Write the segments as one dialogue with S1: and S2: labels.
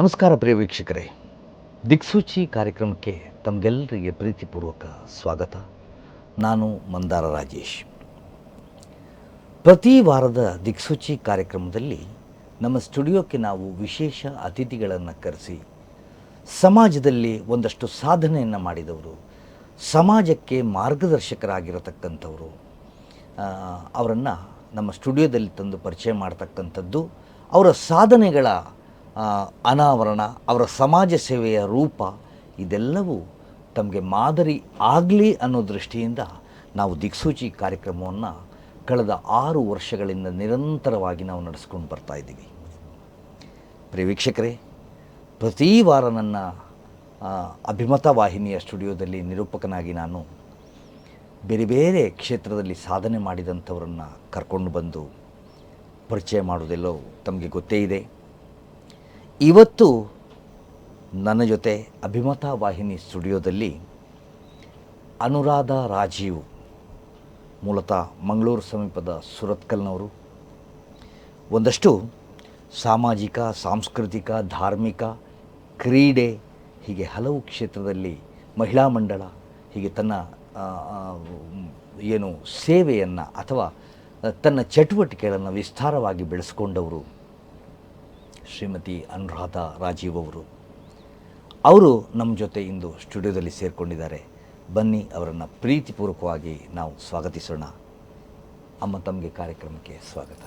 S1: ನಮಸ್ಕಾರ ಪ್ರಿಯ ವೀಕ್ಷಕರೇ. ದಿಕ್ಸೂಚಿ ಕಾರ್ಯಕ್ರಮಕ್ಕೆ ತಮಗೆಲ್ಲರಿಗೆ ಪ್ರೀತಿಪೂರ್ವಕ ಸ್ವಾಗತ. ನಾನು ಮಂದಾರ ರಾಜೇಶ್. ಪ್ರತಿ ವಾರದ ದಿಕ್ಸೂಚಿ ಕಾರ್ಯಕ್ರಮದಲ್ಲಿ ನಮ್ಮ ಸ್ಟುಡಿಯೋಕ್ಕೆ ನಾವು ವಿಶೇಷ ಅತಿಥಿಗಳನ್ನು ಕರೆಸಿ, ಸಮಾಜದಲ್ಲಿ ಒಂದಷ್ಟು ಸಾಧನೆಯನ್ನು ಮಾಡಿದವರು, ಸಮಾಜಕ್ಕೆ ಮಾರ್ಗದರ್ಶಕರಾಗಿರತಕ್ಕಂಥವರು ಅವರನ್ನು ನಮ್ಮ ಸ್ಟುಡಿಯೋದಲ್ಲಿ ತಂದು ಪರಿಚಯ ಮಾಡ್ತಕ್ಕಂಥದ್ದು, ಅವರ ಸಾಧನೆಗಳ ಅನಾವರಣ, ಅವರ ಸಮಾಜ ಸೇವೆಯ ರೂಪ, ಇದೆಲ್ಲವೂ ತಮಗೆ ಮಾದರಿ ಆಗಲಿ ಅನ್ನೋ ದೃಷ್ಟಿಯಿಂದ ನಾವು ದಿಕ್ಸೂಚಿ ಕಾರ್ಯಕ್ರಮವನ್ನು ಕಳೆದ ಆರು ವರ್ಷಗಳಿಂದ ನಿರಂತರವಾಗಿ ನಾವು ನಡೆಸ್ಕೊಂಡು ಬರ್ತಾ ಇದ್ದೀವಿ. ವೀಕ್ಷಕರೇ, ಪ್ರತಿ ವಾರ ನನ್ನ ಅಭಿಮತ ವಾಹಿನಿಯ ಸ್ಟುಡಿಯೋದಲ್ಲಿ ನಿರೂಪಕನಾಗಿ ನಾನು ಬೇರೆ ಬೇರೆ ಕ್ಷೇತ್ರದಲ್ಲಿ ಸಾಧನೆ ಮಾಡಿದಂಥವರನ್ನು ಕರ್ಕೊಂಡು ಬಂದು ಪರಿಚಯ ಮಾಡೋದೆಲ್ಲೋ ತಮಗೆ ಗೊತ್ತೇ ಇದೆ. ಇವತ್ತು ನನ್ನ ಜೊತೆ ಅಭಿಮತ ವಾಹಿನಿ ಸ್ಟುಡಿಯೋದಲ್ಲಿ ಅನುರಾಧ ರಾಜೀವ್, ಮೂಲತಃ ಮಂಗಳೂರು ಸಮೀಪದ ಸುರತ್ಕಲ್ನವರು. ಒಂದಷ್ಟು ಸಾಮಾಜಿಕ, ಸಾಂಸ್ಕೃತಿಕ, ಧಾರ್ಮಿಕ ಕ್ರೀಡೆ, ಹೀಗೆ ಹಲವು ಕ್ಷೇತ್ರದಲ್ಲಿ ಮಹಿಳಾ ಮಂಡಳ, ಹೀಗೆ ತನ್ನ ಏನು ಸೇವೆಯನ್ನು ಅಥವಾ ತನ್ನ ಚಟುವಟಿಕೆಗಳನ್ನು ವಿಸ್ತಾರವಾಗಿ ಬೆಳೆಸ್ಕೊಂಡವರು ಶ್ರೀಮತಿ ಅನುರಾಧ ರಾಜೀವ್ ಅವರು. ಅವರು ನಮ್ಮ ಜೊತೆ ಇಂದು ಸ್ಟುಡಿಯೋದಲ್ಲಿ ಸೇರಿಕೊಂಡಿದ್ದಾರೆ. ಬನ್ನಿ ಅವರನ್ನು ಪ್ರೀತಿಪೂರ್ವಕವಾಗಿ ನಾವು ಸ್ವಾಗತಿಸೋಣ. ಅಮ್ಮ ತಮಗೆ ಕಾರ್ಯಕ್ರಮಕ್ಕೆ ಸ್ವಾಗತ.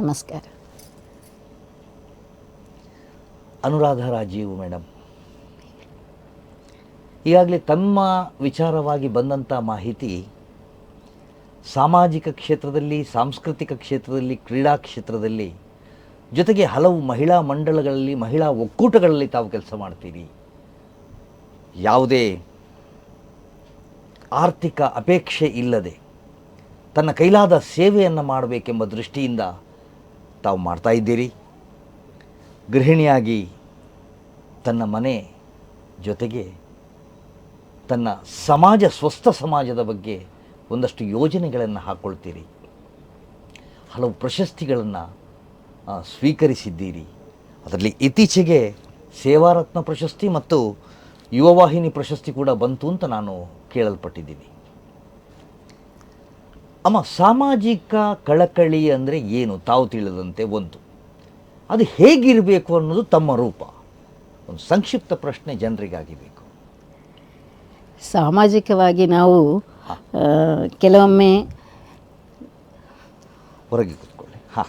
S2: ನಮಸ್ಕಾರ.
S1: ಅನುರಾಧ ರಾಜೀವ್ ಮೇಡಮ್ ಈಗಾಗಲೇ ತಮ್ಮ ವಿಚಾರವಾಗಿ ಬಂದಂಥ ಮಾಹಿತಿ ಸಾಮಾಜಿಕ ಕ್ಷೇತ್ರದಲ್ಲಿ ಸಾಂಸ್ಕೃತಿಕ ಕ್ಷೇತ್ರದಲ್ಲಿ ಕ್ರೀಡಾ ಕ್ಷೇತ್ರದಲ್ಲಿ ಜೊತೆಗೆ ಹಲವು ಮಹಿಳಾ ಮಂಡಳಗಳಲ್ಲಿ ಮಹಿಳಾ ಒಕ್ಕೂಟಗಳಲ್ಲಿ ತಾವು ಕೆಲಸ ಮಾಡ್ತೀರಿ. ಯಾವುದೇ ಆರ್ಥಿಕ ಅಪೇಕ್ಷೆ ಇಲ್ಲದೆ ತನ್ನ ಕೈಲಾದ ಸೇವೆಯನ್ನು ಮಾಡಬೇಕೆಂಬ ದೃಷ್ಟಿಯಿಂದ ತಾವು ಮಾಡ್ತಾ ಇದ್ದೀರಿ. ಗೃಹಿಣಿಯಾಗಿ ತನ್ನ ಮನೆ ಜೊತೆಗೆ ತನ್ನ ಸಮಾಜ, ಸ್ವಸ್ಥ ಸಮಾಜದ ಬಗ್ಗೆ ಒಂದಷ್ಟು ಯೋಜನೆಗಳನ್ನು ಹಾಕ್ಕೊಳ್ತೀರಿ ಹಲವು ಪ್ರಶಸ್ತಿಗಳನ್ನು ಸ್ವೀಕರಿಸಿದ್ದೀರಿ. ಅದರಲ್ಲಿ ಇತ್ತೀಚೆಗೆ ಸೇವಾರತ್ನ ಪ್ರಶಸ್ತಿ ಮತ್ತು ಯುವವಾಹಿನಿ ಪ್ರಶಸ್ತಿ ಕೂಡ ಬಂತು ಅಂತ ನಾನು ಕೇಳಲ್ಪಟ್ಟಿದ್ದೀನಿ. ಅಮ್ಮ ಸಾಮಾಜಿಕ ಕಳಕಳಿ ಅಂದರೆ ಏನು? ತಾವು ತಿಳಿದಂತೆ ಒಂದು. ಅದು ಹೇಗಿರಬೇಕು ಅನ್ನೋದು ತಮ್ಮ ರೂಪ. ಒಂದು ಸಂಕ್ಷಿಪ್ತ ಪ್ರಶ್ನೆ ಜನರಿಗಾಗಿ ಬೇಕು.
S2: ಸಾಮಾಜಿಕವಾಗಿ ನಾವು ಕೆಲವೊಮ್ಮೆ
S1: ಹೊರಗೆ ಕೂತ್ಕೊಳ್ಳಿ. ಹಾಂ.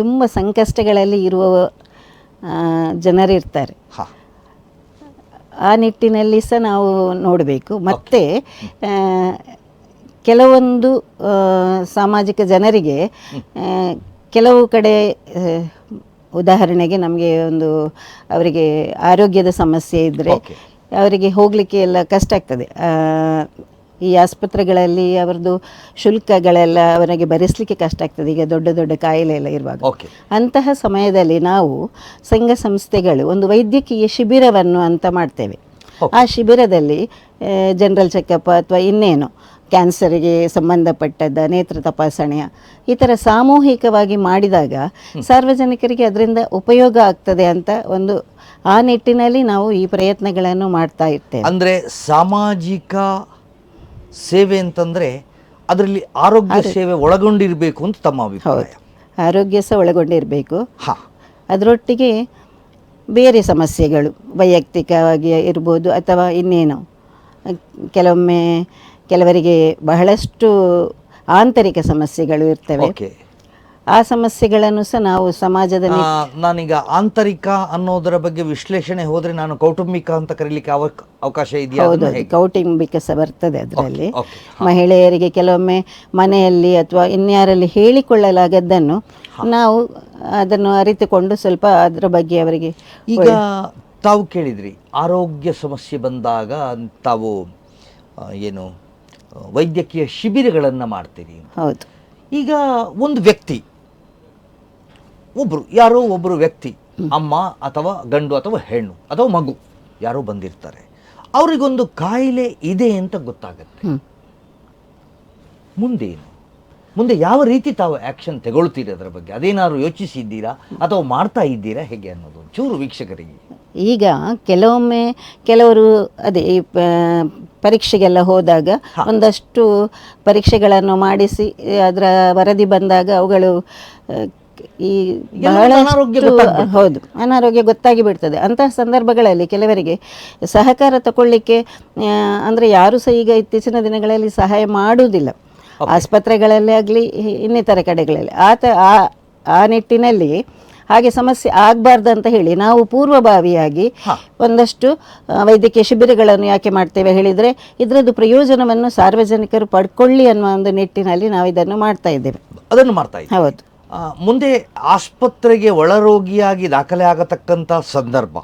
S2: ತುಂಬ ಸಂಕಷ್ಟಗಳಲ್ಲಿ ಇರುವ ಜನರಿರ್ತಾರೆ. ಆ ನಿಟ್ಟಿನಲ್ಲಿ ಸಹ ನಾವು ನೋಡಬೇಕು. ಮತ್ತು ಕೆಲವೊಂದು ಸಾಮಾಜಿಕ ಜನರಿಗೆ ಕೆಲವು ಕಡೆ ಉದಾಹರಣೆಗೆ ನಮಗೆ ಒಂದು ಅವರಿಗೆ ಆರೋಗ್ಯದ ಸಮಸ್ಯೆ ಇದ್ದರೆ ಅವರಿಗೆ ಹೋಗಲಿಕ್ಕೆ ಎಲ್ಲ ಕಷ್ಟ ಆಗ್ತದೆ. ಈ ಆಸ್ಪತ್ರೆಗಳಲ್ಲಿ ಅವರದ್ದು ಶುಲ್ಕಗಳೆಲ್ಲ ಅವರಿಗೆ ಭರಿಸಲಿಕ್ಕೆ ಕಷ್ಟ ಆಗ್ತದೆ. ಈಗ ದೊಡ್ಡ ದೊಡ್ಡ ಕಾಯಿಲೆ ಎಲ್ಲ ಇರುವಾಗ. ಅಂತಹ ಸಮಯದಲ್ಲಿ ನಾವು ಸಂಘ ಸಂಸ್ಥೆಗಳು ಒಂದು ವೈದ್ಯಕೀಯ ಶಿಬಿರವನ್ನು ಅಂತ ಮಾಡ್ತೇವೆ. ಆ ಶಿಬಿರದಲ್ಲಿ ಜನರಲ್ ಚೆಕಪ್ ಅಥವಾ ಇನ್ನೇನು ಕ್ಯಾನ್ಸರ್ಗೆ ಸಂಬಂಧಪಟ್ಟದ್ದ ನೇತ್ರ ತಪಾಸಣೆಯ ಈ ಥರ ಸಾಮೂಹಿಕವಾಗಿ ಮಾಡಿದಾಗ ಸಾರ್ವಜನಿಕರಿಗೆ ಅದರಿಂದ ಉಪಯೋಗ ಆಗ್ತದೆ ಅಂತ ಒಂದು ಆ ನಿಟ್ಟಿನಲ್ಲಿ ನಾವು ಈ ಪ್ರಯತ್ನಗಳನ್ನು ಮಾಡ್ತಾ ಇರ್ತೇವೆ.
S1: ಅಂದರೆ ಸಾಮಾಜಿಕ ಸೇವೆ ಅಂತಂದರೆ ಅದರಲ್ಲಿ ಆರೋಗ್ಯ ಸೇವೆ ಒಳಗೊಂಡಿರಬೇಕು ಅಂತ ತಮ್ಮ ಅಭಿಪ್ರಾಯ.
S2: ಆರೋಗ್ಯ ಸಹ ಒಳಗೊಂಡಿರಬೇಕು.
S1: ಹಾಂ.
S2: ಅದರೊಟ್ಟಿಗೆ ಬೇರೆ ಸಮಸ್ಯೆಗಳು ವೈಯಕ್ತಿಕವಾಗಿ ಇರ್ಬೋದು ಅಥವಾ ಇನ್ನೇನು? ಕೆಲವೊಮ್ಮೆ ಕೆಲವರಿಗೆ ಬಹಳಷ್ಟು ಆಂತರಿಕ ಸಮಸ್ಯೆಗಳು ಇರ್ತವೆ. ಆ ಸಮಸ್ಯೆಗಳನ್ನು ಸಹ ನಾವು ಸಮಾಜದಲ್ಲಿ
S1: ನಾನೀಗ ಆಂತರಿಕ ಅನ್ನೋದರ ಬಗ್ಗೆ ವಿಶ್ಲೇಷಣೆ ಹೋದ್ರೆ ನಾನು ಕೌಟುಂಬಿಕ ಅಂತ ಕರೀಲಿಕ್ಕೆ ಅವಕ್ ಅವಕಾಶ ಇದೆಯಾ
S2: ಹೌದು? ಕೌಟುಂಬಿಕ ಸಹ ಬರ್ತದೆ ಅದರಲ್ಲಿ. ಮಹಿಳೆಯರಿಗೆ ಕೆಲವೊಮ್ಮೆ ಮನೆಯಲ್ಲಿ ಅಥವಾ ಇನ್ಯಾರಲ್ಲಿ ಹೇಳಿಕೊಳ್ಳಲಾಗದ್ದನ್ನು ನಾವು ಅದನ್ನು ಅರಿತುಕೊಂಡು ಸ್ವಲ್ಪ ಅದರ ಬಗ್ಗೆ ಅವರಿಗೆ
S1: ಈಗ ತಾವು ಕೇಳಿದ್ರಿ ಆರೋಗ್ಯ ಸಮಸ್ಯೆ ಬಂದಾಗ ತಾವು ಏನು ವೈದ್ಯಕೀಯ ಶಿಬಿರಗಳನ್ನು ಮಾಡ್ತೀರಿ
S2: ಹೌದು.
S1: ಈಗ ಒಂದು ವ್ಯಕ್ತಿ ಒಬ್ಬರು ಯಾರೋ ಒಬ್ಬರು ವ್ಯಕ್ತಿ ಅಮ್ಮ ಅಥವಾ ಗಂಡು ಅಥವಾ ಹೆಣ್ಣು ಅಥವಾ ಮಗು ಯಾರೋ ಬಂದಿರ್ತಾರೆ. ಅವರಿಗೊಂದು ಕಾಯಿಲೆ ಇದೆ ಅಂತ ಗೊತ್ತಾಗತ್ತೆ.
S2: ಮುಂದೆ
S1: ಮುಂದೇನು ಮುಂದೆ ಯಾವ ರೀತಿ ತಾವು ಆ್ಯಕ್ಷನ್ ತಗೊಳ್ತೀರಿ ಅದರ ಬಗ್ಗೆ? ಅದೇನಾದ್ರು ಯೋಚಿಸಿದ್ದೀರಾ? ಅಥವಾ ಮಾಡ್ತಾ ಇದ್ದೀರಾ? ಹೇಗೆ ಅನ್ನೋದು ಚೂರು ವೀಕ್ಷಕರಿಗೆ.
S2: ಈಗ ಕೆಲವೊಮ್ಮೆ ಕೆಲವರು ಅದೇ ಪರೀಕ್ಷೆಗೆಲ್ಲ ಹೋದಾಗ ಒಂದಷ್ಟು ಪರೀಕ್ಷೆಗಳನ್ನು ಮಾಡಿಸಿ ಅದರ ವರದಿ ಬಂದಾಗ ಅವುಗಳು ಈ ಬಹಳಷ್ಟು ಹೌದು ಅನಾರೋಗ್ಯ ಗೊತ್ತಾಗಿ ಬಿಡ್ತದೆ. ಅಂತಹ ಸಂದರ್ಭಗಳಲ್ಲಿ ಕೆಲವರಿಗೆ ಸಹಕಾರ ತಗೊಳ್ಳಿಕ್ಕೆ ಅಂದರೆ ಯಾರು ಸಹ ಈಗ ಇತ್ತೀಚಿನ ದಿನಗಳಲ್ಲಿ ಸಹಾಯ ಮಾಡುವುದಿಲ್ಲ. ಆಸ್ಪತ್ರೆಗಳಲ್ಲಿ ಆಗಲಿ ಇನ್ನಿತರ ಕಡೆಗಳಲ್ಲಿ. ಆತ ಆ ಆ ನಿಟ್ಟಿನಲ್ಲಿ ಹಾಗೆ ಸಮಸ್ಯೆ ಆಗಬಾರ್ದು ಅಂತ ಹೇಳಿ ನಾವು ಪೂರ್ವಭಾವಿಯಾಗಿ ಒಂದಷ್ಟು ವೈದ್ಯಕೀಯ ಶಿಬಿರಗಳನ್ನು ಯಾಕೆ ಮಾಡ್ತೇವೆ ಹೇಳಿದರೆ ಇದರದ್ದು ಪ್ರಯೋಜನವನ್ನು ಸಾರ್ವಜನಿಕರು ಪಡ್ಕೊಳ್ಳಿ ಅನ್ನುವ ಒಂದು ನಿಟ್ಟಿನಲ್ಲಿ ನಾವು ಇದನ್ನು ಮಾಡ್ತಾ ಇದ್ದೇವೆ.
S1: ಅದನ್ನು ಮಾಡ್ತಾ
S2: ಹೌದು.
S1: ಮುಂದೆ ಆಸ್ಪತ್ರೆಗೆ ಒಳರೋಗಿಯಾಗಿ ದಾಖಲೆ ಆಗತಕ್ಕಂಥ ಸಂದರ್ಭ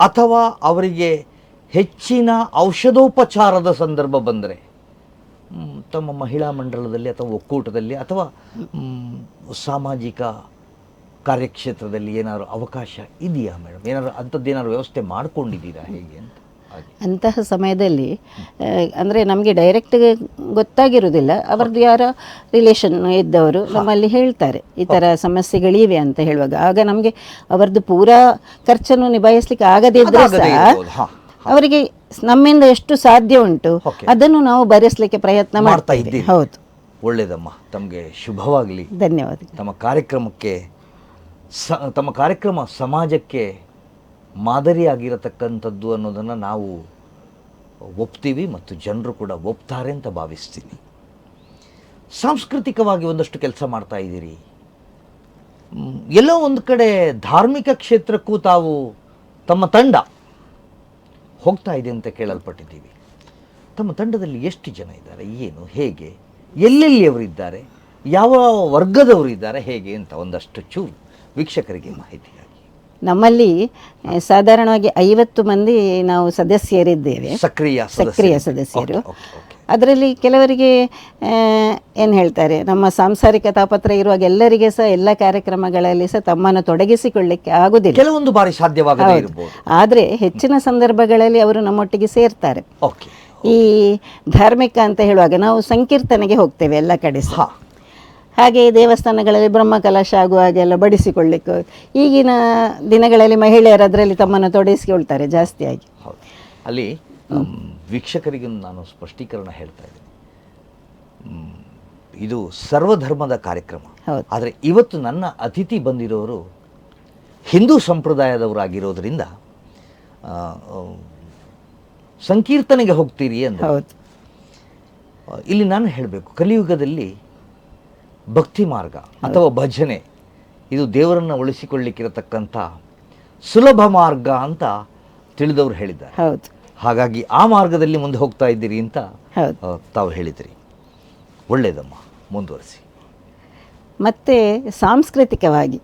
S1: ಅಥವಾ ಅವರಿಗೆ ಹೆಚ್ಚಿನ ಔಷಧೋಪಚಾರದ ಸಂದರ್ಭ ಬಂದರೆ ತಮ್ಮ ಮಹಿಳಾ ಮಂಡಲದಲ್ಲಿ ಅಥವಾ ಒಕ್ಕೂಟದಲ್ಲಿ ಅಥವಾ ಸಾಮಾಜಿಕ ಕಾರ್ಯಕ್ಷೇತ್ರದಲ್ಲಿ ಏನಾದರೂ ಅವಕಾಶ ಇದೆಯಾ ಮೇಡಮ್? ಏನಾದರೂ ಅಂಥದ್ದೇನಾದ್ರು ವ್ಯವಸ್ಥೆ ಮಾಡ್ಕೊಂಡಿದ್ದೀರಾ ಹೇಗೆ ಅಂತ?
S2: ಅಂತಹ ಸಮಯದಲ್ಲಿ ಅಂದರೆ ನಮಗೆ ಡೈರೆಕ್ಟ್ ಗೊತ್ತಾಗಿರುವುದಿಲ್ಲ. ಅವ್ರದ್ದು ಯಾರ ರಿಲೇಷನ್ ಇದ್ದವರು ನಮ್ಮಲ್ಲಿ ಹೇಳ್ತಾರೆ ಈ ಥರ ಸಮಸ್ಯೆಗಳಿವೆ ಅಂತ ಹೇಳುವಾಗ. ಆಗ ನಮಗೆ ಅವರದ್ದು ಪೂರಾ ಖರ್ಚನ್ನು ನಿಭಾಯಿಸ್ಲಿಕ್ಕೆ ಆಗದೇ
S1: ಇದ್ದರೆ
S2: ಸಹ ಅವರಿಗೆ ನಮ್ಮಿಂದ ಎಷ್ಟು ಸಾಧ್ಯ ಉಂಟು ಅದನ್ನು ನಾವು ಭರಿಸಲಿಕ್ಕೆ ಪ್ರಯತ್ನ
S1: ಮಾಡ್ತಾ
S2: ಮಾಡ್ತಾ ಇದ್ದೀವಿ. ಹೌದು.
S1: ಒಳ್ಳೆಯದಮ್ಮ ತಮಗೆ ಶುಭವಾಗಲಿ.
S2: ಧನ್ಯವಾದ
S1: ತಮ್ಮ ಕಾರ್ಯಕ್ರಮಕ್ಕೆ ಸ ತಮ್ಮ ಕಾರ್ಯಕ್ರಮ ಸಮಾಜಕ್ಕೆ ಮಾದರಿಯಾಗಿರತಕ್ಕಂಥದ್ದು ಅನ್ನೋದನ್ನು ನಾವು ಒಪ್ತೀವಿ ಮತ್ತು ಜನರು ಕೂಡ ಒಪ್ತಾರೆ ಅಂತ ಭಾವಿಸ್ತೀನಿ. ಸಾಂಸ್ಕೃತಿಕವಾಗಿ ಒಂದಷ್ಟು ಕೆಲಸ ಮಾಡ್ತಾ ಇದ್ದೀರಿ. ಎಲ್ಲೋ ಒಂದು ಕಡೆ ಧಾರ್ಮಿಕ ಕ್ಷೇತ್ರಕ್ಕೂ ತಾವು ತಮ್ಮ ತಂಡ ಹೋಗ್ತಾ ಇದೆ ಅಂತ ಕೇಳಲ್ಪಟ್ಟಿದ್ದೀವಿ. ತಮ್ಮ ತಂಡದಲ್ಲಿ ಎಷ್ಟು ಜನ ಇದ್ದಾರೆ, ಏನು, ಹೇಗೆ, ಎಲ್ಲೆಲ್ಲಿ ಅವರಿದ್ದಾರೆ ಯಾವ ವರ್ಗದವರು ಇದ್ದಾರೆ, ಹೇಗೆ ಅಂತ ಒಂದಷ್ಟು ಚೂರು ವೀಕ್ಷಕರಿಗೆ ಮಾಹಿತಿಯಾಗಿ
S2: ನಮ್ಮಲ್ಲಿ ಸಾಧಾರಣವಾಗಿ ಐವತ್ತು ಮಂದಿ ನಾವು ಸದಸ್ಯರಿದ್ದೇವೆ.
S1: ಸಕ್ರಿಯ
S2: ಸಕ್ರಿಯ
S1: ಸದಸ್ಯರು.
S2: ಅದರಲ್ಲಿ ಕೆಲವರಿಗೆ ಏನು ಹೇಳ್ತಾರೆ ನಮ್ಮ ಸಾಂಸಾರಿಕ ತಾಪತ್ರ ಇರುವಾಗ ಎಲ್ಲರಿಗೆ ಸಹ ಎಲ್ಲ ಕಾರ್ಯಕ್ರಮಗಳಲ್ಲಿ ಸಹ ತಮ್ಮನ್ನು ತೊಡಗಿಸಿಕೊಳ್ಳಿಕ್ಕೆ ಆಗುದಿಲ್ಲ.
S1: ಕೆಲವೊಂದು ಬಾರಿ ಸಾಧ್ಯವಾಗದೇ ಇರಬಹುದು
S2: ಆದರೆ ಹೆಚ್ಚಿನ ಸಂದರ್ಭಗಳಲ್ಲಿ ಅವರು ನಮ್ಮೊಟ್ಟಿಗೆ ಸೇರ್ತಾರೆ. ಈ ಧಾರ್ಮಿಕ ಅಂತ ಹೇಳುವಾಗ ನಾವು ಸಂಕೀರ್ತನೆಗೆ ಹೋಗ್ತೇವೆ ಎಲ್ಲ ಕಡೆ ಸಹ. ಹಾಗೆ ದೇವಸ್ಥಾನಗಳಲ್ಲಿ ಬ್ರಹ್ಮಕಲಶ ಎಲ್ಲ ಬಡಿಸಿಕೊಳ್ಳಿಕ್ಕೆ ಈಗಿನ ದಿನಗಳಲ್ಲಿ ಮಹಿಳೆಯರು ಅದರಲ್ಲಿ ತಮ್ಮನ್ನು ತೊಡಗಿಸಿಕೊಳ್ತಾರೆ ಜಾಸ್ತಿಯಾಗಿ
S1: ಹೌದು. ಅಲ್ಲಿ ವೀಕ್ಷಕರಿಗೆ ನಾನು ಸ್ಪಷ್ಟೀಕರಣ ಹೇಳ್ತಾ ಇದ್ದೀನಿ. ಇದು ಸರ್ವಧರ್ಮದ ಕಾರ್ಯಕ್ರಮ. ಆದರೆ ಇವತ್ತು ನನ್ನ ಅತಿಥಿ ಬಂದಿರೋರು ಹಿಂದೂ ಸಂಪ್ರದಾಯದವರಾಗಿರೋದ್ರಿಂದ ಸಂಕೀರ್ತನೆಗೆ ಹೋಗ್ತೀರಿ ಅಂತ ಇಲ್ಲಿ ನಾನು ಹೇಳಬೇಕು ಕಲಿಯುಗದಲ್ಲಿ ಭಕ್ತಿ ಮಾರ್ಗ ಅಥವಾ ಭಜನೆ ಇದು ದೇವರನ್ನು ಉಳಿಸಿಕೊಳ್ಳಿಕ್ಕಿರತಕ್ಕಂಥ ಸುಲಭ ಮಾರ್ಗ ಅಂತ ತಿಳಿದವರು ಹೇಳಿದ್ದಾರೆ.
S2: ಹೌದು.
S1: ಹಾಗಾಗಿ ಆ ಮಾರ್ಗದಲ್ಲಿ ಮುಂದೆ ಹೋಗ್ತಾ ಇದ್ದೀರಿ ಅಂತ ತಾವು ಹೇಳಿದ್ರಿ. ಒಳ್ಳೆಯದಮ್ಮ ಮುಂದುವರಿಸಿ.
S2: ಮತ್ತು ಸಾಂಸ್ಕೃತಿಕವಾಗಿ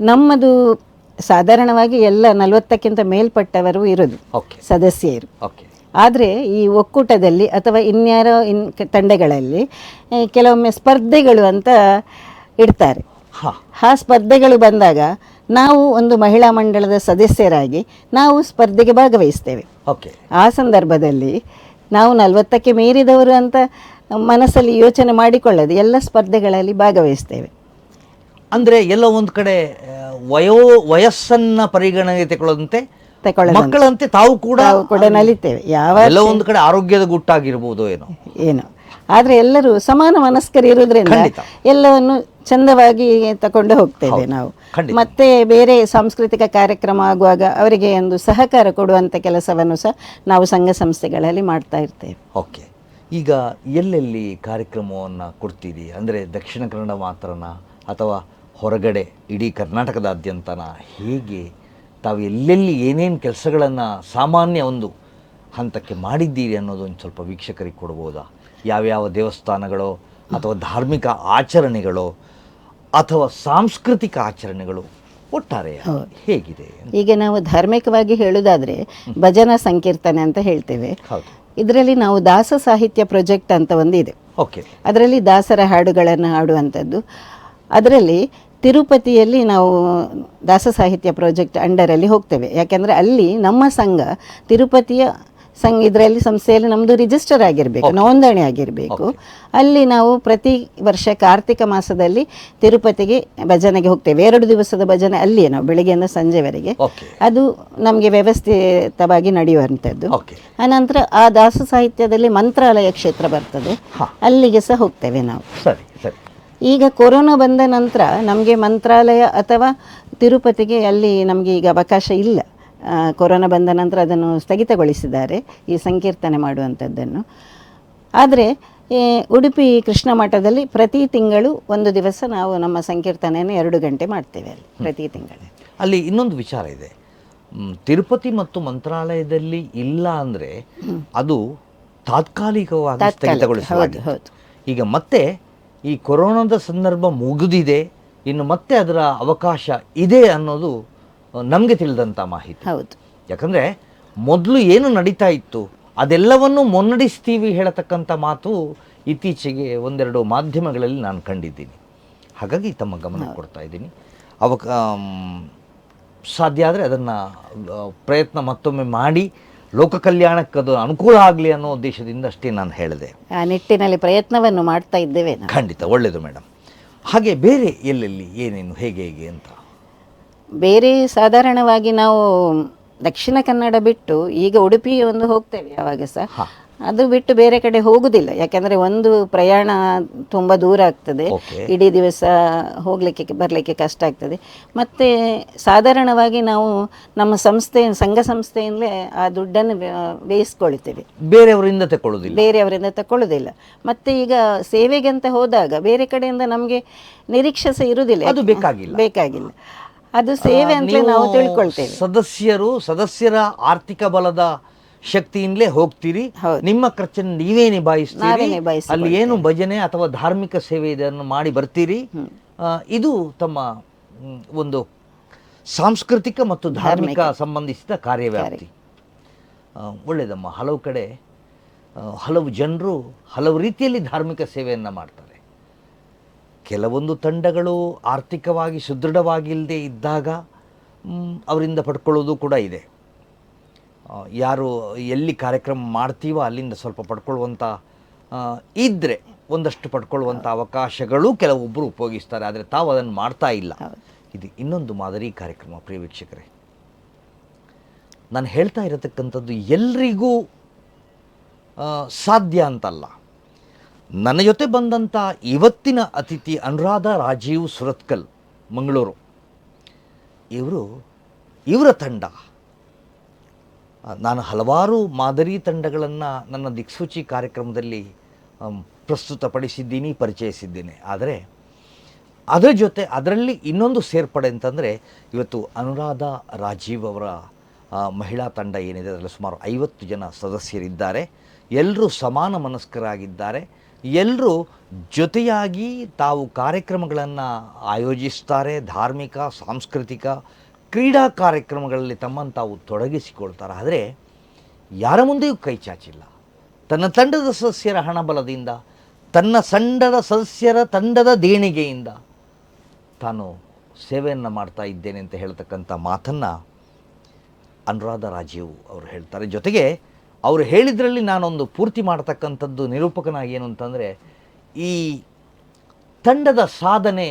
S2: ನಮ್ಮದು ಸಾಧಾರಣವಾಗಿ ಎಲ್ಲ ನಲವತ್ತಕ್ಕಿಂತ ಮೇಲ್ಪಟ್ಟವರು ಇರೋದು
S1: ಓಕೆ
S2: ಸದಸ್ಯರು
S1: ಓಕೆ
S2: ಆದರೆ ಈ ಒಕ್ಕೂಟದಲ್ಲಿ ಅಥವಾ ಇನ್ಯಾರೋ ಇನ್ ತಂಡಗಳಲ್ಲಿ ಕೆಲವೊಮ್ಮೆ ಸ್ಪರ್ಧೆಗಳು ಅಂತ ಇಡ್ತಾರೆ.
S1: ಹಾಂ.
S2: ಆ ಸ್ಪರ್ಧೆಗಳು ಬಂದಾಗ ನಾವು ಒಂದು ಮಹಿಳಾ ಮಂಡಳದ ಸದಸ್ಯರಾಗಿ ನಾವು ಸ್ಪರ್ಧೆಗೆ ಭಾಗವಹಿಸ್ತೇವೆ.
S1: ಓಕೆ.
S2: ಆ ಸಂದರ್ಭದಲ್ಲಿ ನಾವು ನಲವತ್ತಕ್ಕೆ ಮೀರಿದವರು ಅಂತ ಮನಸ್ಸಲ್ಲಿ ಯೋಚನೆ ಮಾಡಿಕೊಳ್ಳದೆ ಎಲ್ಲ ಸ್ಪರ್ಧೆಗಳಲ್ಲಿ ಭಾಗವಹಿಸ್ತೇವೆ.
S1: ಅಂದರೆ ಎಲ್ಲ ಒಂದು ಕಡೆ ವಯೋ ವಯಸ್ಸನ್ನ ಪರಿಗಣನೆಗೆ ತಗೊಳ್ಳದಂತೆ ಮಕ್ಕಳಂತೆ ತಾವು ಕೂಡ
S2: ನಾವು ಕೂಡ ನಲಿತೇವೆ. ಯಾವ
S1: ಎಲ್ಲ ಒಂದು ಕಡೆ ಆರೋಗ್ಯದ ಗುಟ್ಟಾಗಿರ್ಬೋದು ಏನೋ.
S2: ಏನು. ಆದರೆ ಎಲ್ಲರೂ ಸಮಾನ ಮನಸ್ಕರು ಇರೋದ್ರಿಂದ
S1: ಖಂಡಿತ.
S2: ಎಲ್ಲವನ್ನು ಚಂದವಾಗಿ ತಕೊಂಡು ಹೋಗ್ತೇವೆ ನಾವು.
S1: ಖಂಡಿತ.
S2: ಮತ್ತೆ ಬೇರೆ ಸಾಂಸ್ಕೃತಿಕ ಕಾರ್ಯಕ್ರಮ ಆಗುವಾಗ ಅವರಿಗೆ ಒಂದು ಸಹಕಾರ ಕೊಡುವಂಥ ಕೆಲಸವನ್ನು ಸಹ ನಾವು ಸಂಘ ಸಂಸ್ಥೆಗಳಲ್ಲಿ ಮಾಡ್ತಾ ಇರ್ತೇವೆ.
S1: ಓಕೆ. ಈಗ ಎಲ್ಲೆಲ್ಲಿ ಕಾರ್ಯಕ್ರಮವನ್ನು ಕೊಡ್ತೀರಿ? ಅಂದರೆ ದಕ್ಷಿಣ ಕನ್ನಡ ಮಾತ್ರನಾ ಅಥವಾ ಹೊರಗಡೆ ಇಡೀ ಕರ್ನಾಟಕದಾದ್ಯಂತನ? ಹೇಗೆ ತಾವು ಎಲ್ಲೆಲ್ಲಿ ಏನೇನು ಕೆಲಸಗಳನ್ನು ಸಾಮಾನ್ಯ ಒಂದು ಹಂತಕ್ಕೆ ಮಾಡಿದ್ದೀರಿ ಅನ್ನೋದು ಒಂದು ಸ್ವಲ್ಪ ವೀಕ್ಷಕರಿಗೆ ಕೊಡ್ಬೋದಾ? ಯಾವ್ಯಾವ ದೇವಸ್ಥಾನಗಳು ಅಥವಾ ಧಾರ್ಮಿಕ ಆಚರಣೆಗಳು ಅಥವಾ ಸಾಂಸ್ಕೃತಿಕ ಆಚರಣೆಗಳು ಒಟ್ಟಾರೆ ಹೇಗಿದೆ?
S2: ಈಗ ನಾವು ಧಾರ್ಮಿಕವಾಗಿ ಹೇಳುವುದಾದರೆ ಭಜನಾ ಸಂಕೀರ್ತನೆ ಅಂತ ಹೇಳ್ತೇವೆ. ಇದರಲ್ಲಿ ನಾವು ದಾಸ ಸಾಹಿತ್ಯ ಪ್ರಾಜೆಕ್ಟ್ ಅಂತ ಒಂದು
S1: ಓಕೆ.
S2: ಅದರಲ್ಲಿ ದಾಸರ ಹಾಡುಗಳನ್ನು ಹಾಡುವಂಥದ್ದು. ಅದರಲ್ಲಿ ತಿರುಪತಿಯಲ್ಲಿ ನಾವು ದಾಸ ಸಾಹಿತ್ಯ ಪ್ರಾಜೆಕ್ಟ್ ಅಂಡರಲ್ಲಿ ಹೋಗ್ತೇವೆ. ಯಾಕೆಂದರೆ ಅಲ್ಲಿ ನಮ್ಮ ಸಂಘ ತಿರುಪತಿಯ ಸಂಘ ಇದರಲ್ಲಿ ಸಂಸ್ಥೆಯಲ್ಲಿ ನಮ್ಮದು ರಿಜಿಸ್ಟರ್ ಆಗಿರಬೇಕು ನೋಂದಣಿ ಆಗಿರಬೇಕು. ಅಲ್ಲಿ ನಾವು ಪ್ರತಿ ವರ್ಷ ಕಾರ್ತಿಕ ಮಾಸದಲ್ಲಿ ತಿರುಪತಿಗೆ ಭಜನೆಗೆ ಹೋಗ್ತೇವೆ. ಎರಡು ದಿವಸದ ಭಜನೆ ಅಲ್ಲಿಯೇ ನಾವು ಬೆಳಿಗ್ಗೆಯಿಂದ ಸಂಜೆವರೆಗೆ. ಅದು ನಮಗೆ ವ್ಯವಸ್ಥಿತವಾಗಿ ನಡೆಯುವಂಥದ್ದು. ಆನಂತರ ಆ ದಾಸ ಸಾಹಿತ್ಯದಲ್ಲಿ ಮಂತ್ರಾಲಯ ಕ್ಷೇತ್ರ ಬರ್ತದೆ. ಅಲ್ಲಿಗೆ ಸಹ ಹೋಗ್ತೇವೆ ನಾವು.
S1: ಸರಿ ಸರಿ.
S2: ಈಗ ಕೊರೋನಾ ಬಂದ ನಂತರ ನಮಗೆ ಮಂತ್ರಾಲಯ ಅಥವಾ ತಿರುಪತಿಗೆ ಅಲ್ಲಿ ನಮಗೆ ಈಗ ಅವಕಾಶ ಇಲ್ಲ. ಕೊರೋನಾ ಬಂದ ನಂತರ ಅದನ್ನು ಸ್ಥಗಿತಗೊಳಿಸಿದ್ದಾರೆ ಈ ಸಂಕೀರ್ತನೆ ಮಾಡುವಂಥದ್ದನ್ನು. ಆದರೆ ಉಡುಪಿ ಕೃಷ್ಣ ಮಠದಲ್ಲಿ ಪ್ರತಿ ತಿಂಗಳು ಒಂದು ದಿವಸ ನಾವು ನಮ್ಮ ಸಂಕೀರ್ತನೆಯನ್ನು ಎರಡು ಗಂಟೆ ಮಾಡ್ತೇವೆ ಅಲ್ಲಿ ಪ್ರತಿ ತಿಂಗಳು.
S1: ಅಲ್ಲಿ ಇನ್ನೊಂದು ವಿಚಾರ ಇದೆ. ತಿರುಪತಿ ಮತ್ತು ಮಂತ್ರಾಲಯದಲ್ಲಿ ಇಲ್ಲ ಅಂದರೆ ಅದು ತಾತ್ಕಾಲಿಕವಾಗಿ
S2: ತಾತ್ಕಾಲಿಕ,
S1: ಸ್ಥಗಿತಗೊಳಿಸಲಾಗಿದೆ. ಈಗ ಮತ್ತೆ ಈ ಕೊರೋನಾದ ಸಂದರ್ಭ ಮುಗಿದಿದೆ ಇನ್ನು ಮತ್ತೆ ಅದರ ಅವಕಾಶ ಇದೆ ಅನ್ನೋದು ನಮಗೆ ತಿಳಿದಂಥ ಮಾಹಿತಿ.
S2: ಹೌದು.
S1: ಯಾಕಂದರೆ ಮೊದಲು ಏನು ನಡೀತಾ ಇತ್ತು ಅದೆಲ್ಲವನ್ನು ಮುನ್ನಡೆಸ್ತೀವಿ ಹೇಳತಕ್ಕಂಥ ಮಾತು ಇತ್ತೀಚೆಗೆ ಒಂದೆರಡು ಮಾಧ್ಯಮಗಳಲ್ಲಿ ನಾನು ಕಂಡಿದ್ದೀನಿ. ಹಾಗಾಗಿ ತಮ್ಮ ಗಮನ ಕೊಡ್ತಾ ಇದ್ದೀನಿ. ಅವಕ ಸಾಧ್ಯ ಆದರೆ ಅದನ್ನು ಪ್ರಯತ್ನ ಮತ್ತೊಮ್ಮೆ ಮಾಡಿ ಲೋಕ ಕಲ್ಯಾಣಕ್ಕೆ ಅದು ಅನುಕೂಲ ಆಗಲಿ ಅನ್ನೋ ಉದ್ದೇಶದಿಂದ ಅಷ್ಟೇ ನಾನು ಹೇಳಿದೆ.
S2: ಆ ನಿಟ್ಟಿನಲ್ಲಿ ಪ್ರಯತ್ನವನ್ನು ಮಾಡ್ತಾ ಇದ್ದೇವೆ ನಾವು
S1: ಖಂಡಿತ ಒಳ್ಳೆಯದು ಮೇಡಮ್ ಹಾಗೆ ಬೇರೆ ಎಲ್ಲೆಲ್ಲಿ ಏನೇನು ಹೇಗೆ ಹೇಗೆ ಅಂತ?
S2: ಬೇರೆ ಸಾಧಾರಣವಾಗಿ ನಾವು ದಕ್ಷಿಣ ಕನ್ನಡ ಬಿಟ್ಟು ಈಗ ಉಡುಪಿಗೆ ಒಂದು ಹೋಗ್ತೇವೆ ಯಾವಾಗ ಸಹ. ಅದು ಬಿಟ್ಟು ಬೇರೆ ಕಡೆ ಹೋಗುದಿಲ್ಲ. ಯಾಕಂದ್ರೆ ಒಂದು ಪ್ರಯಾಣ ತುಂಬಾ ದೂರ ಆಗ್ತದೆ. ಇಡೀ ದಿವಸ ಹೋಗ್ಲಿಕ್ಕೆ ಬರಲಿಕ್ಕೆ ಕಷ್ಟ ಆಗ್ತದೆ. ಮತ್ತೆ ಸಾಧಾರಣವಾಗಿ ನಾವು ನಮ್ಮ ಸಂಸ್ಥೆ ಸಂಘ ಸಂಸ್ಥೆಯಿಂದಲೇ ಆ ದುಡ್ಡನ್ನು ಬೇಯಿಸ್ಕೊಳ್ತೇವೆ.
S1: ಬೇರೆಯವರಿಂದ ತಗೊಳ್ಳೋದಿಲ್ಲ
S2: ಬೇರೆಯವರಿಂದ ತಕೊಳ್ಳುವುದಿಲ್ಲ. ಮತ್ತೆ ಈಗ ಸೇವೆಗೆ ಅಂತ ಹೋದಾಗ ಬೇರೆ ಕಡೆಯಿಂದ ನಮಗೆ ನಿರೀಕ್ಷೆ ಸಹ ಇರುವುದಿಲ್ಲ.
S1: ಅದು ಬೇಕಾಗಿಲ್ಲ.
S2: ಬೇಕಾಗಿಲ್ಲ. ಅದು ಸೇವೆ ಅಂತ
S1: ನಾವು
S2: ತಿಳ್ಕೊಳ್ತೇವೆ.
S1: ಸದಸ್ಯರು ಸದಸ್ಯರ ಆರ್ಥಿಕ ಬಲದ ಶಕ್ತಿಯಿಂದಲೇ ಹೋಗ್ತೀರಿ. ನಿಮ್ಮ ಖರ್ಚನ್ನು ನೀವೇ ನಿಭಾಯಿಸ್ತೀರಿ. ಅಲ್ಲಿ ಏನು ಭಜನೆ ಅಥವಾ ಧಾರ್ಮಿಕ ಸೇವೆ ಇದನ್ನು ಮಾಡಿ ಬರ್ತೀರಿ. ಇದು ತಮ್ಮ ಒಂದು ಸಾಂಸ್ಕೃತಿಕ ಮತ್ತು ಧಾರ್ಮಿಕ ಸಂಬಂಧಿಸಿದ ಕಾರ್ಯವ್ಯಾಪ್ತಿ. ಒಳ್ಳೇದಮ್ಮ. ಒಳ್ಳೆಯದಮ್ಮ ಹಲವು ಕಡೆ ಹಲವು ಜನರು ಹಲವು ರೀತಿಯಲ್ಲಿ ಧಾರ್ಮಿಕ ಸೇವೆಯನ್ನು ಮಾಡ್ತಾರೆ. ಕೆಲವೊಂದು ತಂಡಗಳು ಆರ್ಥಿಕವಾಗಿ ಸುದೃಢವಾಗಿಲ್ಲದೆ ಇದ್ದಾಗ ಅವರಿಂದ ಪಡ್ಕೊಳ್ಳೋದು ಕೂಡ ಇದೆ. ಯಾರು ಎಲ್ಲಿ ಕಾರ್ಯಕ್ರಮ ಮಾಡ್ತೀವೋ ಅಲ್ಲಿಂದ ಸ್ವಲ್ಪ ಪಡ್ಕೊಳ್ಳುವಂಥ ಇದ್ದರೆ ಒಂದಷ್ಟು ಪಡ್ಕೊಳ್ಳುವಂಥ ಅವಕಾಶಗಳು ಕೆಲವೊಬ್ಬರು ಉಪಯೋಗಿಸ್ತಾರೆ ಆದರೆ ತಾವು ಅದನ್ನು ಮಾಡ್ತಾ ಇಲ್ಲ. ಇದು ಇನ್ನೊಂದು ಮಾದರಿ ಕಾರ್ಯಕ್ರಮ ಪ್ರಿಯ ವೀಕ್ಷಕರೇ. ನಾನು ಹೇಳ್ತಾ ಇರತಕ್ಕಂಥದ್ದು ಎಲ್ರಿಗೂ ಸಾಧ್ಯ ಅಂತಲ್ಲ. ನನ್ನ ಜೊತೆ ಬಂದಂಥ ಇವತ್ತಿನ ಅತಿಥಿ ಅನುರಾಧ ರಾಜೀವ್ ಸುರತ್ಕಲ್ ಮಂಗಳೂರು. ಇವರು ಇವರ ತಂಡ. ನಾನು ಹಲವಾರು ಮಾದರಿ ತಂಡಗಳನ್ನು ನನ್ನ ದಿಕ್ಸೂಚಿ ಕಾರ್ಯಕ್ರಮದಲ್ಲಿ ಪ್ರಸ್ತುತಪಡಿಸಿದ್ದೀನಿ, ಪರಿಚಯಿಸಿದ್ದೇನೆ. ಆದರೆ, ಅದರ ಜೊತೆ ಅದರಲ್ಲಿ ಇನ್ನೊಂದು ಸೇರ್ಪಡೆ ಅಂತಂದರೆ, ಇವತ್ತು ಅನುರಾಧ ರಾಜೀವ್ ಅವರ ಮಹಿಳಾ ತಂಡ ಏನಿದೆ, ಅದರಲ್ಲಿ ಸುಮಾರು ಐವತ್ತು ಜನ ಸದಸ್ಯರಿದ್ದಾರೆ. ಎಲ್ಲರೂ ಸಮಾನ ಮನಸ್ಕರಾಗಿದ್ದಾರೆ. ಎಲ್ಲರೂ ಜೊತೆಯಾಗಿ ತಾವು ಕಾರ್ಯಕ್ರಮಗಳನ್ನು ಆಯೋಜಿಸ್ತಾರೆ, ಧಾರ್ಮಿಕ, ಸಾಂಸ್ಕೃತಿಕ ಕ್ರೀಡಾ ಕಾರ್ಯಕ್ರಮಗಳಲ್ಲಿ ತಮ್ಮನ್ನು ತಾವು ತೊಡಗಿಸಿಕೊಳ್ತಾರೆ. ಆದರೆ ಯಾರ ಮುಂದೆಯೂ ಕೈ ಚಾಚಿಲ್ಲ. ತನ್ನ ತಂಡದ ಸದಸ್ಯರ ಹಣಬಲದಿಂದ ತನ್ನ ಸಂಡದ ಸದಸ್ಯರ ತಂಡದ ದೇಣಿಗೆಯಿಂದ ತಾನು ಸೇವೆಯನ್ನು ಮಾಡ್ತಾ ಇದ್ದೇನೆ ಅಂತ ಹೇಳ್ತಕ್ಕಂಥ ಮಾತನ್ನು ಅನುರಾಧ ರಾಜೀವ್ ಅವರು ಹೇಳ್ತಾರೆ. ಜೊತೆಗೆ ಅವರು ಹೇಳಿದ್ರಲ್ಲಿ ನಾನೊಂದು ಪೂರ್ತಿ ಮಾಡ್ತಕ್ಕಂಥದ್ದು ನಿರೂಪಕನಾಗಿ ಏನು ಅಂತಂದರೆ, ಈ ತಂಡದ ಸಾಧನೆ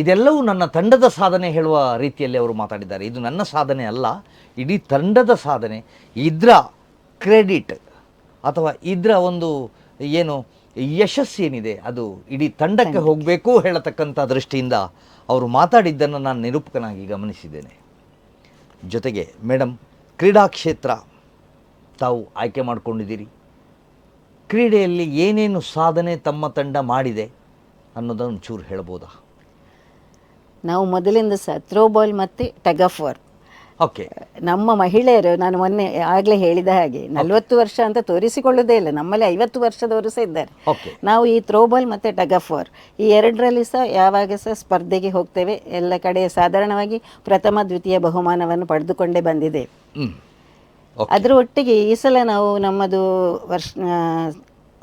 S1: ಇದೆಲ್ಲವೂ ನನ್ನ ತಂಡದ ಸಾಧನೆ ಹೇಳುವ ರೀತಿಯಲ್ಲಿ ಅವರು ಮಾತಾಡಿದ್ದಾರೆ. ಇದು ನನ್ನ ಸಾಧನೆ ಅಲ್ಲ ಇಡೀ ತಂಡದ ಸಾಧನೆ. ಇದ್ರ ಕ್ರೆಡಿಟ್ ಅಥವಾ ಇದ್ರ ಒಂದು ಏನು ಯಶಸ್ಸೇನಿದೆ ಅದು ಇಡೀ ತಂಡಕ್ಕೆ ಹೋಗಬೇಕು ಹೇಳತಕ್ಕಂಥ ದೃಷ್ಟಿಯಿಂದ ಅವರು ಮಾತಾಡಿದ್ದನ್ನು ನಾನು ನಿರೂಪಕನಾಗಿ ಗಮನಿಸಿದ್ದೇನೆ. ಜೊತೆಗೆ ಮೇಡಮ್ ಕ್ರೀಡಾ ಕ್ಷೇತ್ರ ತಾವು ಆಯ್ಕೆ ಮಾಡಿಕೊಂಡಿದ್ದೀರಿ. ಕ್ರೀಡೆಯಲ್ಲಿ ಏನೇನು ಸಾಧನೆ ತಮ್ಮ ತಂಡ ಮಾಡಿದೆ ಅನ್ನೋದನ್ನು ಚೂರು ಹೇಳ್ಬೋದಾ?
S2: ನಾವು ಮೊದಲಿಂದ ಸಹ ಥ್ರೋಬಾಲ್ ಮತ್ತು ಟಗ್ ಆಫ್ ವಾರ್
S1: ಓಕೆ
S2: ನಮ್ಮ ಮಹಿಳೆಯರು ನಾನು ಮೊನ್ನೆ ಆಗಲೇ ಹೇಳಿದ ಹಾಗೆ ನಲವತ್ತು ವರ್ಷ ಅಂತ ತೋರಿಸಿಕೊಳ್ಳೋದೇ ಇಲ್ಲ ನಮ್ಮಲ್ಲಿ ಐವತ್ತು ವರ್ಷದವರು ಸಹ ಇದ್ದಾರೆ. ನಾವು ಈ ಥ್ರೋಬಾಲ್ ಮತ್ತು ಟಗ್ ಆಫ್ ವಾರ್ ಈ ಎರಡರಲ್ಲಿ ಸಹ ಯಾವಾಗ ಸಹ ಸ್ಪರ್ಧೆಗೆ ಹೋಗ್ತೇವೆ ಎಲ್ಲ ಕಡೆ ಸಾಧಾರಣವಾಗಿ ಪ್ರಥಮ ದ್ವಿತೀಯ ಬಹುಮಾನವನ್ನು ಪಡೆದುಕೊಂಡೇ ಬಂದಿದ್ದೇವೆ ಅದರ ಒಟ್ಟಿಗೆ ಈ ಸಲ ನಾವು ನಮ್ಮದು ವರ್ಷ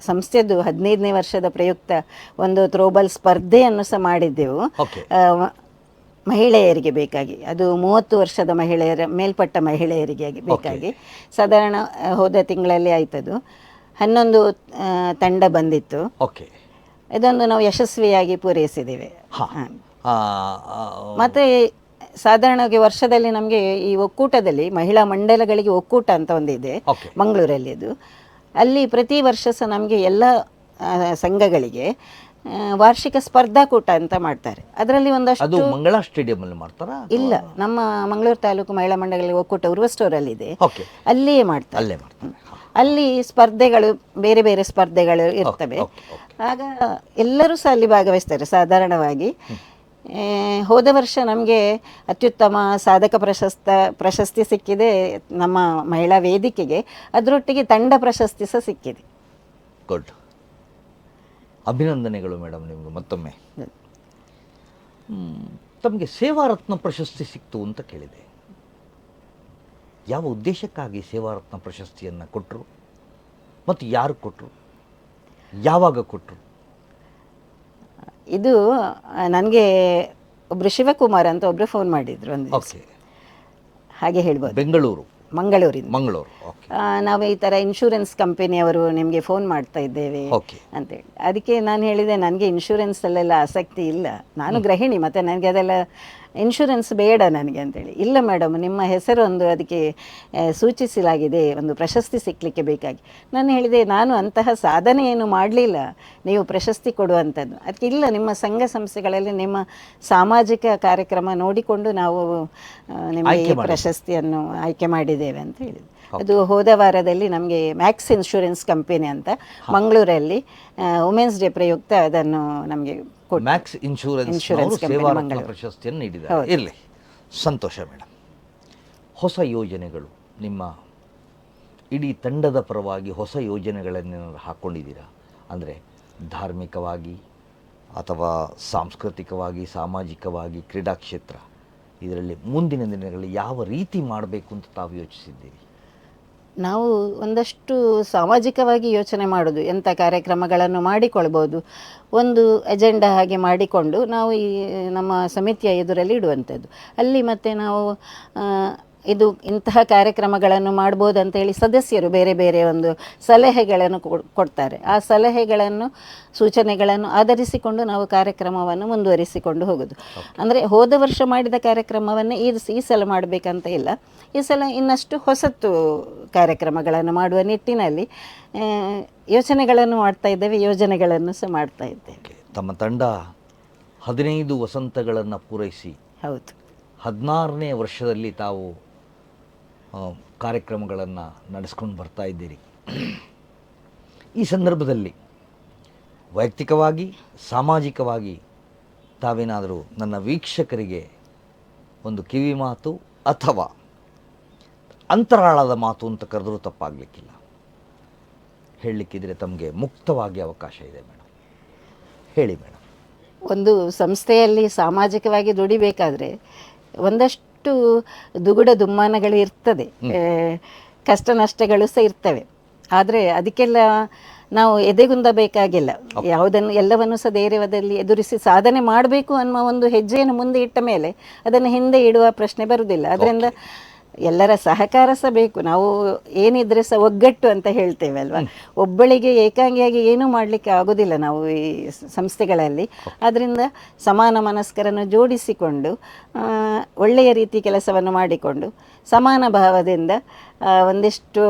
S2: ಸಂಸ್ಥೆದು ಹದಿನೈದನೇ ವರ್ಷದ ಪ್ರಯುಕ್ತ ಒಂದು ಥ್ರೋಬಾಲ್ ಸ್ಪರ್ಧೆಯನ್ನು ಸಹ ಮಾಡಿದ್ದೆವು. ಮಹಿಳೆಯರಿಗೆ ಬೇಕಾಗಿ. ಅದು ಮೂವತ್ತು ವರ್ಷದ ಮಹಿಳೆಯರ ಮೇಲ್ಪಟ್ಟ ಮಹಿಳೆಯರಿಗೆ ಬೇಕಾಗಿ. ಸಾಧಾರಣ ಹೋದ ತಿಂಗಳಲ್ಲಿ ಆಯ್ತದು. ಹನ್ನೊಂದು ತಂಡ ಬಂದಿತ್ತು.
S1: ಓಕೆ.
S2: ಇದೊಂದು ನಾವು ಯಶಸ್ವಿಯಾಗಿ ಪೂರೈಸಿದ್ದೇವೆ. ಮತ್ತೆ ಸಾಧಾರಣವಾಗಿ ವರ್ಷದಲ್ಲಿ ನಮಗೆ ಈ ಒಕ್ಕೂಟದಲ್ಲಿ ಮಹಿಳಾ ಮಂಡಲಗಳಿಗೆ ಒಕ್ಕೂಟ ಅಂತ ಒಂದಿದೆ. ಮಂಗಳೂರಲ್ಲಿ ಅದು ಅಲ್ಲಿ ಪ್ರತಿ ವರ್ಷ ಸಹ ನಮಗೆ ಎಲ್ಲ ಸಂಘಗಳಿಗೆ ವಾರ್ಷಿಕ ಸ್ಪರ್ಧಾಕೂಟ ಅಂತ ಮಾಡ್ತಾರೆ. ಅದರಲ್ಲಿ
S1: ಅದು
S2: ಒಂದಷ್ಟು
S1: ಮಂಗಳಾ ಸ್ಟೇಡಿಯಂ ಅಲ್ಲಿ ಮಾಡ್ತಾರಾ?
S2: ಇಲ್ಲ ನಮ್ಮ ಮಂಗಳೂರು ತಾಲೂಕು ಮಹಿಳಾ ಮಂಡಳಿ ಒಕ್ಕೂಟ ಉರ್ವ ಇದೆ ಅಲ್ಲಿಯೇ ಮಾಡ್ತಾರೆ.
S1: ಅಲ್ಲೇ ಮಾಡ್ತಾರೆ.
S2: ಅಲ್ಲಿ ಸ್ಪರ್ಧೆಗಳು ಬೇರೆ ಬೇರೆ ಸ್ಪರ್ಧೆಗಳು ಇರ್ತವೆ. ಆಗ ಎಲ್ಲರೂ ಸಹ ಅಲ್ಲಿ ಭಾಗವಹಿಸ್ತಾರೆ ಸಾಧಾರಣವಾಗಿ. ಹೋದ ವರ್ಷ ನಮಗೆ ಅತ್ಯುತ್ತಮ ಸಾಧಕ ಪ್ರಶಸ್ತ ಪ್ರಶಸ್ತಿ ಸಿಕ್ಕಿದೆ ನಮ್ಮ ಮಹಿಳಾ ವೇದಿಕೆಗೆ. ಅದರೊಟ್ಟಿಗೆ ತಂಡ ಪ್ರಶಸ್ತಿ ಸಹ ಸಿಕ್ಕಿದೆ.
S1: ಗುಡ್ ಅಭಿನಂದನೆಗಳು ಮೇಡಮ್ ನಿಮಗೆ ಮತ್ತೊಮ್ಮೆ. ತಮಗೆ ಸೇವಾರತ್ನ ಪ್ರಶಸ್ತಿ ಸಿಕ್ತು ಅಂತ ಕೇಳಿದೆ. ಯಾವ ಉದ್ದೇಶಕ್ಕಾಗಿ ಸೇವಾರತ್ನ ಪ್ರಶಸ್ತಿಯನ್ನು ಕೊಟ್ಟರು ಮತ್ತು ಯಾರು ಕೊಟ್ಟರು ಯಾವಾಗ ಕೊಟ್ಟರು
S2: ಇದು ನನಗೆ ಒಬ್ರು ಶಿವಕುಮಾರ್ ಅಂತ ಒಬ್ಬರು ಫೋನ್ ಮಾಡಿದ್ರು ಒಂದು ದಿವ್ಸ.
S1: ಓಕೆ.
S2: ಹಾಗೆ ಹೇಳ್ಬೋದು.
S1: ಬೆಂಗಳೂರು.
S2: ಮಂಗಳೂರಿಂದ.
S1: ಮಂಗಳೂರು ಓಕೆ.
S2: ಆ, ನಾವು ಈ ಥರ ಇನ್ಶೂರೆನ್ಸ್ ಕಂಪನಿಯವರು ನಿಮಗೆ ಫೋನ್ ಮಾಡ್ತಾ ಇದ್ದೇವೆ
S1: ಅಂತ
S2: ಅಂತೇಳಿ ಅದಕ್ಕೆ ನಾನು ಹೇಳಿದೆ ನನಗೆ ಇನ್ಶೂರೆನ್ಸಲ್ಲೆಲ್ಲ ಆಸಕ್ತಿ ಇಲ್ಲ. ನಾನು ಗೃಹಿಣಿ ಮತ್ತು ನನಗೆ ಅದೆಲ್ಲ ಇನ್ಶೂರೆನ್ಸ್ ಬೇಡ ನನಗೆ ಅಂತೇಳಿ. ಇಲ್ಲ ಮೇಡಮ್ ನಿಮ್ಮ ಹೆಸರು ಒಂದು ಅದಕ್ಕೆ ಸೂಚಿಸಲಾಗಿದೆ ಒಂದು ಪ್ರಶಸ್ತಿ ಸಿಕ್ಕಲಿಕ್ಕೆ ಬೇಕಾಗಿ. ನಾನು ಹೇಳಿದೆ ನಾನು ಅಂತಹ ಸಾಧನೆ ಏನು ಮಾಡಲಿಲ್ಲ. ನೀವು ಪ್ರಶಸ್ತಿ ಕೊಡುವಂಥದ್ದು ಅದಕ್ಕೆ ಇಲ್ಲ ನಿಮ್ಮ ಸಂಘ ಸಂಸ್ಥೆಗಳಲ್ಲಿ ನಿಮ್ಮ ಸಾಮಾಜಿಕ ಕಾರ್ಯಕ್ರಮ ನೋಡಿಕೊಂಡು ನಾವು ನಿಮಗೆ ಈ ಪ್ರಶಸ್ತಿಯನ್ನು ಆಯ್ಕೆ ಮಾಡಿದ್ದೇವೆ ಅಂತ ಹೇಳಿದೆ ಅದು ಹೋದ ವಾರದಲ್ಲಿ ನಮಗೆ ಮ್ಯಾಕ್ಸ್ ಇನ್ಶೂರೆನ್ಸ್ ಕಂಪನಿ ಅಂತ ಮಂಗಳೂರಲ್ಲಿ ವುಮೆನ್ಸ್ ಡೇ ಪ್ರಯುಕ್ತ ಅದನ್ನು ನಮಗೆ
S1: ಮ್ಯಾಕ್ಸ್ ಇನ್ಶೂರೆನ್ಸ್ ಸೇವಾರತ್ನ ಪ್ರಶಸ್ತಿಯನ್ನು ನೀಡಿದ್ದಾರೆ. ಇರಲಿ. ಸಂತೋಷ ಮೇಡಮ್ ಹೊಸ ಯೋಜನೆಗಳು ನಿಮ್ಮ ಇಡೀ ತಂಡದ ಪರವಾಗಿ ಹೊಸ ಯೋಜನೆಗಳನ್ನು ಹಾಕ್ಕೊಂಡಿದ್ದೀರಾ ಅಂದರೆ ಧಾರ್ಮಿಕವಾಗಿ ಅಥವಾ ಸಾಂಸ್ಕೃತಿಕವಾಗಿ ಸಾಮಾಜಿಕವಾಗಿ ಕ್ರೀಡಾ ಕ್ಷೇತ್ರ ಇದರಲ್ಲಿ ಮುಂದಿನ ದಿನಗಳಲ್ಲಿ ಯಾವ ರೀತಿ ಮಾಡಬೇಕು ಅಂತ ತಾವು ಯೋಚಿಸಿದ್ದೀರಿ?
S2: ನಾವು ಒಂದಷ್ಟು ಸಾಮಾಜಿಕವಾಗಿ ಯೋಚನೆ ಮಾಡೋದು, ಎಂಥ ಕಾರ್ಯಕ್ರಮಗಳನ್ನು ಮಾಡಿಕೊಳ್ಬೋದು, ಒಂದು ಅಜೆಂಡಾ ಹಾಗೆ ಮಾಡಿಕೊಂಡು ನಾವು ಈ ನಮ್ಮ ಸಮಿತಿಯ ಎದುರಲ್ಲಿ ಇಡುವಂಥದ್ದು. ಅಲ್ಲಿ ಮತ್ತೆ ನಾವು ಇದು ಇಂತಹ ಕಾರ್ಯಕ್ರಮಗಳನ್ನು ಮಾಡ್ಬೋದು ಅಂತೇಳಿ ಸದಸ್ಯರು ಬೇರೆ ಬೇರೆ ಒಂದು ಸಲಹೆಗಳನ್ನು ಕೊಡ್- ಕೊಡ್ತಾರೆ. ಆ ಸಲಹೆಗಳನ್ನು ಸೂಚನೆಗಳನ್ನು ಆಧರಿಸಿಕೊಂಡು ನಾವು ಕಾರ್ಯಕ್ರಮವನ್ನು ಮುಂದುವರಿಸಿಕೊಂಡು ಹೋಗೋದು. ಅಂದರೆ ಹೋದ ವರ್ಷ ಮಾಡಿದ ಕಾರ್ಯಕ್ರಮವನ್ನು ಈ ಈ ಸಲ ಮಾಡಬೇಕಂತ ಇಲ್ಲ. ಈ ಸಲ ಇನ್ನಷ್ಟು ಹೊಸತು ಕಾರ್ಯಕ್ರಮಗಳನ್ನು ಮಾಡುವ ನಿಟ್ಟಿನಲ್ಲಿ ಯೋಚನೆಗಳನ್ನು ಮಾಡ್ತಾ ಇದ್ದೇವೆ ಯೋಜನೆಗಳನ್ನು ಸಹ ಮಾಡ್ತಾ ಇದ್ದೇವೆ.
S1: ತಮ್ಮ ತಂಡ ಹದಿನೈದು ವಸಂತಗಳನ್ನು ಪೂರೈಸಿ
S2: ಹೌದು.
S1: ಹದಿನಾರನೇ ವರ್ಷದಲ್ಲಿ ತಾವು ಕಾರ್ಯಕ್ರಮಗಳನ್ನು ನಡೆಸ್ಕೊಂಡು ಬರ್ತಾ ಇದ್ದೀರಿ. ಈ ಸಂದರ್ಭದಲ್ಲಿ ವೈಯಕ್ತಿಕವಾಗಿ, ಸಾಮಾಜಿಕವಾಗಿ ತಾವೇನಾದರೂ ನನ್ನ ವೀಕ್ಷಕರಿಗೆ ಒಂದು ಕಿವಿ ಮಾತು ಅಥವಾ ಅಂತರಾಳದ ಮಾತು ಅಂತ ಕರೆದರೂ ತಪ್ಪಾಗಲಿಕ್ಕಿಲ್ಲ. ಹೇಳಲಿಕ್ಕಿದ್ರೆ ತಮಗೆ ಮುಕ್ತವಾಗಿ ಅವಕಾಶ ಇದೆ ಮೇಡಮ್ ಹೇಳಿ ಮೇಡಮ್
S2: ಒಂದು ಸಂಸ್ಥೆಯಲ್ಲಿ ಸಾಮಾಜಿಕವಾಗಿ ದುಡಿಬೇಕಾದ್ರೆ ಒಂದಷ್ಟು ದುಗುಡ ದುಮ್ಮಾನಗಳು ಇರ್ತದೆ. ಕಷ್ಟ ನಷ್ಟಗಳು ಸಹ ಇರ್ತವೆ. ಆದರೆ ಅದಕ್ಕೆಲ್ಲ ನಾವು ಎದೆಗುಂದಬೇಕಾಗಿಲ್ಲ. ಯಾವುದನ್ನು ಎಲ್ಲವನ್ನು ಸಹ ಧೈರ್ಯದಲ್ಲಿ ಎದುರಿಸಿ ಸಾಧನೆ ಮಾಡಬೇಕು ಅನ್ನುವ ಒಂದು ಹೆಜ್ಜೆಯನ್ನು ಮುಂದೆ ಇಟ್ಟ ಮೇಲೆ ಅದನ್ನು ಹಿಂದೆ ಇಡುವ ಪ್ರಶ್ನೆ ಬರುವುದಿಲ್ಲ. ಅದರಿಂದ ಎಲ್ಲರ ಸಹಕಾರ ಸಹ ಬೇಕು. ನಾವು ಏನಿದ್ರೆ ಸಹ ಒಗ್ಗಟ್ಟು ಅಂತ ಹೇಳ್ತೇವೆ ಅಲ್ವಾ? ಒಬ್ಬಳಿಗೆ ಏಕಾಂಗಿಯಾಗಿ ಏನೂ ಮಾಡಲಿಕ್ಕೆ ಆಗೋದಿಲ್ಲ ನಾವು ಈ ಸಂಸ್ಥೆಗಳಲ್ಲಿ. ಆದ್ದರಿಂದ ಸಮಾನ ಮನಸ್ಕರನ್ನು ಜೋಡಿಸಿಕೊಂಡು ಒಳ್ಳೆಯ ರೀತಿ ಕೆಲಸವನ್ನು ಮಾಡಿಕೊಂಡು ಸಮಾನ ಭಾವದಿಂದ ಒಂದಿಷ್ಟು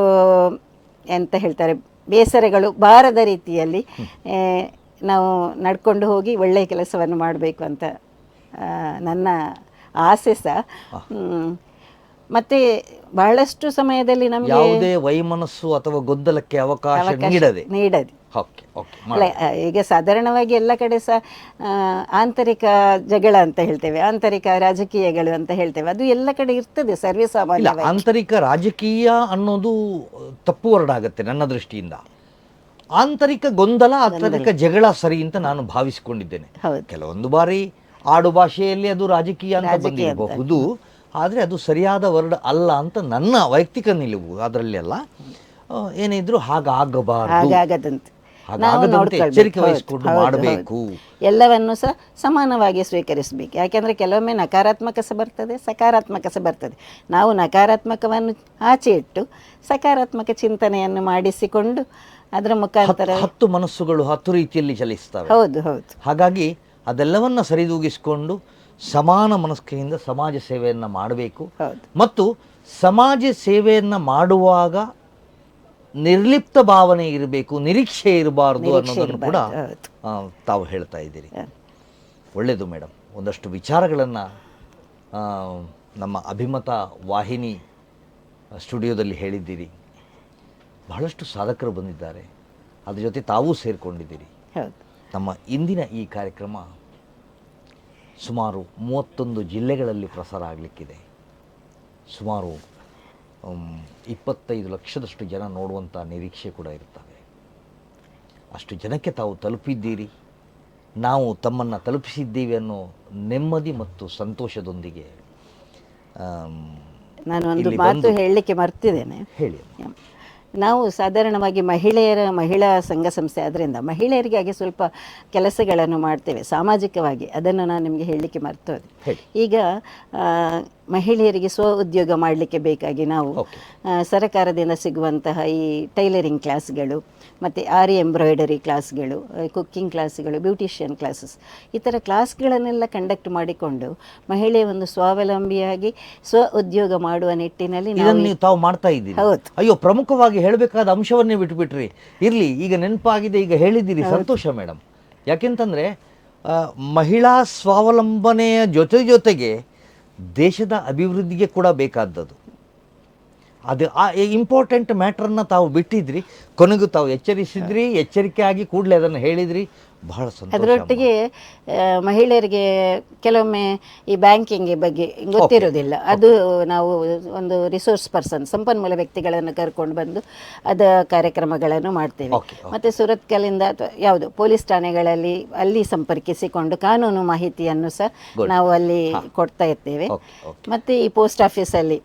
S2: ಎಂತ ಹೇಳ್ತಾರೆ ಬೇಸರಗಳು ಬಾರದ ರೀತಿಯಲ್ಲಿ ನಾವು ನಡ್ಕೊಂಡು ಹೋಗಿ ಒಳ್ಳೆಯ ಕೆಲಸವನ್ನು ಮಾಡಬೇಕು ಅಂತ ನನ್ನ ಆಸೆ ಸಹ. ಮತ್ತೆ ಬಹಳಷ್ಟು ಸಮಯದಲ್ಲಿ ನಮಗೆ
S1: ಯಾವುದೇ ವೈಮನಸ್ಸು ಅಥವಾ ಗೊಂದಲಕ್ಕೆ ಅವಕಾಶ ನೀಡದೆ.
S2: ನೀಡದೆ. ಅಲ್ಲ ಈಗ ಸಾಧಾರಣವಾಗಿ ಎಲ್ಲ ಕಡೆ ಸಹ ಆಂತರಿಕ ಜಗಳ ಅಂತ ಹೇಳ್ತೇವೆ ಆಂತರಿಕ ರಾಜಕೀಯಗಳು ಅಂತ ಹೇಳ್ತೇವೆ ಅದು ಎಲ್ಲ ಕಡೆ ಇರ್ತದೆ ಸರ್ವೇ ಸಾಮಾನ್ಯ
S1: ಆಂತರಿಕ ರಾಜಕೀಯ ಅನ್ನೋದು ತಪ್ಪು ವರ್ಡ್ ಆಗುತ್ತೆ ನನ್ನ ದೃಷ್ಟಿಯಿಂದ. ಆಂತರಿಕ ಗೊಂದಲ ಆಂತರಿಕ ಜಗಳ ಸರಿ ಅಂತ ನಾನು ಭಾವಿಸಿಕೊಂಡಿದ್ದೇನೆ. ಕೆಲವೊಂದು ಬಾರಿ ಆಡು ಭಾಷೆಯಲ್ಲಿ ಅದು ರಾಜಕೀಯ ಅಂತ. ಬಂದಿರಬಹುದು. ಆದರೆ ಅದು ಸರಿಯಾದ ವರ್ಡ್ ಅಲ್ಲ ಅಂತ ನನ್ನ ವೈಯಕ್ತಿಕ ನಿಲುವು ಅದರಲ್ಲಿ ಅಲ್ಲ ಏನಿದ್ರು ಹಾಗಾಗಬಾರದು. ಎಚ್ಚರಿಕೆ ವಹಿಸಿಕೊಂಡು ಮಾಡಬೇಕು.
S2: ಎಲ್ಲವನ್ನು ಸಹ ಸಮಾನವಾಗಿ ಸ್ವೀಕರಿಸಬೇಕು. ಯಾಕೆಂದರೆ ಕೆಲವೊಮ್ಮೆ ನಕಾರಾತ್ಮಕ ಸಹ ಬರ್ತದೆ ಸಕಾರಾತ್ಮಕ ಸಹ ಬರ್ತದೆ. ನಾವು ನಕಾರಾತ್ಮಕವನ್ನು ಆಚೆ ಇಟ್ಟು ಸಕಾರಾತ್ಮಕ ಚಿಂತನೆಯನ್ನು ಮಾಡಿಸಿಕೊಂಡು ಅದರ ಮುಖಾಂತರ
S1: ಹತ್ತು- ಹತ್ತು ಮನಸ್ಸುಗಳು ಹತ್ತು ರೀತಿಯಲ್ಲಿ ಚಲಿಸ್ತವೆ.
S2: ಹೌದು ಹೌದು.
S1: ಹಾಗಾಗಿ ಅದೆಲ್ಲವನ್ನ ಸರಿದೂಗಿಸಿಕೊಂಡು ಸಮಾನ ಮನಸ್ಕೆಯಿಂದ ಸಮಾಜ ಸೇವೆಯನ್ನು ಮಾಡಬೇಕು. ಮತ್ತು ಸಮಾಜ ಸೇವೆಯನ್ನು ಮಾಡುವಾಗ ನಿರ್ಲಿಪ್ತ ಭಾವನೆ ಇರಬೇಕು ನಿರೀಕ್ಷೆ ಇರಬಾರ್ದು ಅನ್ನೋದನ್ನು ಕೂಡ ತಾವು ಹೇಳ್ತಾ ಇದ್ದೀರಿ. ಒಳ್ಳೆಯದು ಮೇಡಮ್ ಒಂದಷ್ಟು ವಿಚಾರಗಳನ್ನು ನಮ್ಮ ಅಭಿಮತ ವಾಹಿನಿ ಸ್ಟುಡಿಯೋದಲ್ಲಿ ಹೇಳಿದ್ದೀರಿ. ಬಹಳಷ್ಟು ಸಾಧಕರು ಬಂದಿದ್ದಾರೆ. ಅದ್ರ ಜೊತೆ ತಾವೂ ಸೇರಿಕೊಂಡಿದ್ದೀರಿ. ನಮ್ಮ ಇಂದಿನ ಈ ಕಾರ್ಯಕ್ರಮ ಸುಮಾರು ಮೂವತ್ತೊಂದು ಜಿಲ್ಲೆಗಳಲ್ಲಿ ಪ್ರಸಾರ ಆಗಲಿಕ್ಕಿದೆ. ಸುಮಾರು ಇಪ್ಪತ್ತೈದು ಲಕ್ಷದಷ್ಟು ಜನ ನೋಡುವಂಥ ನಿರೀಕ್ಷೆ ಕೂಡ ಇರ್ತವೆ ಅಷ್ಟು ಜನಕ್ಕೆ ತಾವು ತಲುಪಿದ್ದೀರಿ. ನಾವು ತಮ್ಮನ್ನು ತಲುಪಿಸಿದ್ದೀವಿ ಅನ್ನೋ ನೆಮ್ಮದಿ ಮತ್ತು ಸಂತೋಷದೊಂದಿಗೆ
S2: ನಾನು ಒಂದು ಮಾತು ಹೇಳಲಿಕ್ಕೆ ಮರ್ತಿದ್ದೇನೆ.
S1: ಹೇಳಿ.
S2: ನಾವು ಸಾಧಾರಣವಾಗಿ ಮಹಿಳೆಯರ ಮಹಿಳಾ ಸಂಘ ಸಂಸ್ಥೆ ಆದ್ದರಿಂದ ಮಹಿಳೆಯರಿಗಾಗಿ ಸ್ವಲ್ಪ ಕೆಲಸಗಳನ್ನು ಮಾಡ್ತೇವೆ ಸಾಮಾಜಿಕವಾಗಿ. ಅದನ್ನು ನಾನು ನಿಮಗೆ ಹೇಳಲಿಕ್ಕೆ ಮರ್ತೋದೆ. ಈಗ ಮಹಿಳೆಯರಿಗೆ ಸ್ವ ಉದ್ಯೋಗ ಮಾಡಲಿಕ್ಕೆ ಬೇಕಾಗಿ ನಾವು ಸರಕಾರದಿಂದ ಸಿಗುವಂತಹ ಈ ಟೈಲರಿಂಗ್ ಕ್ಲಾಸ್ಗಳು ಮತ್ತು ಆರಿ ಎಂಬ್ರಾಯ್ಡರಿ ಕ್ಲಾಸ್ಗಳು ಕುಕ್ಕಿಂಗ್ ಕ್ಲಾಸ್ಗಳು ಬ್ಯೂಟಿಷಿಯನ್ ಕ್ಲಾಸಸ್ ಈ ಥರ ಕ್ಲಾಸ್ಗಳನ್ನೆಲ್ಲ ಕಂಡಕ್ಟ್ ಮಾಡಿಕೊಂಡು ಮಹಿಳೆ ಒಂದು ಸ್ವಾವಲಂಬಿಯಾಗಿ ಸ್ವ ಉದ್ಯೋಗ ಮಾಡುವ ನಿಟ್ಟಿನಲ್ಲಿ ನೀವು
S1: ತಾವು ಮಾಡ್ತಾ ಇದ್ದೀರಿ.
S2: ಹೌದು.
S1: ಅಯ್ಯೋ ಪ್ರಮುಖವಾಗಿ ಹೇಳಬೇಕಾದ ಅಂಶವನ್ನೇ ಬಿಟ್ಬಿಟ್ರಿ. ಇರಲಿ ಈಗ ನೆನಪಾಗಿದೆ ಈಗ ಹೇಳಿದ್ದೀರಿ. ಸಂತೋಷ ಮೇಡಮ್. ಯಾಕೆಂತಂದರೆ ಮಹಿಳಾ ಸ್ವಾವಲಂಬನೆಯ ಜೊತೆ ಜೊತೆಗೆ ದೇಶದ ಅಭಿವೃದ್ಧಿಗೆ ಕೂಡ ಬೇಕಾದದ್ದು. ಅದು ಆ ಇಂಪಾರ್ಟೆಂಟ್ ಮ್ಯಾಟ್ರನ್ನ ತಾವು ಬಿಟ್ಟಿದ್ರಿ ಕೊನೆಗೂ ತಾವು ಎಚ್ಚರಿಸಿದ್ರಿ ಎಚ್ಚರಿಕೆ ಆಗಿ ಕೂಡಲೇ ಅದನ್ನು ಹೇಳಿದ್ರಿ. ಬಹಳ ಸಂತೋಷ
S2: ಅದರೊಟ್ಟಿಗೆ ಮಹಿಳೆಯರಿಗೆ ಕೆಲವೊಮ್ಮೆ ಈ ಬ್ಯಾಂಕಿಂಗ್ ಬಗ್ಗೆ ಗೊತ್ತಿರೋದಿಲ್ಲ ಅದು ನಾವು ಒಂದು ರಿಸೋರ್ಸ್ ಪರ್ಸನ್ ಸಂಪನ್ಮೂಲ ವ್ಯಕ್ತಿಗಳನ್ನು ಕರ್ಕೊಂಡು ಬಂದು ಅದ ಕಾರ್ಯಕ್ರಮಗಳನ್ನು ಮಾಡ್ತೇವೆ. ಮತ್ತು ಸುರತ್ಕಲಿಂದ ಅಥವಾ ಯಾವುದು ಪೊಲೀಸ್ ಠಾಣೆಗಳಲ್ಲಿ ಅಲ್ಲಿ ಸಂಪರ್ಕಿಸಿಕೊಂಡು ಕಾನೂನು ಮಾಹಿತಿಯನ್ನು ಸಹ ನಾವು ಅಲ್ಲಿ ಕೊಡ್ತಾ ಇರ್ತೇವೆ. ಮತ್ತು ಈ ಪೋಸ್ಟ್ ಆಫೀಸಲ್ಲಿ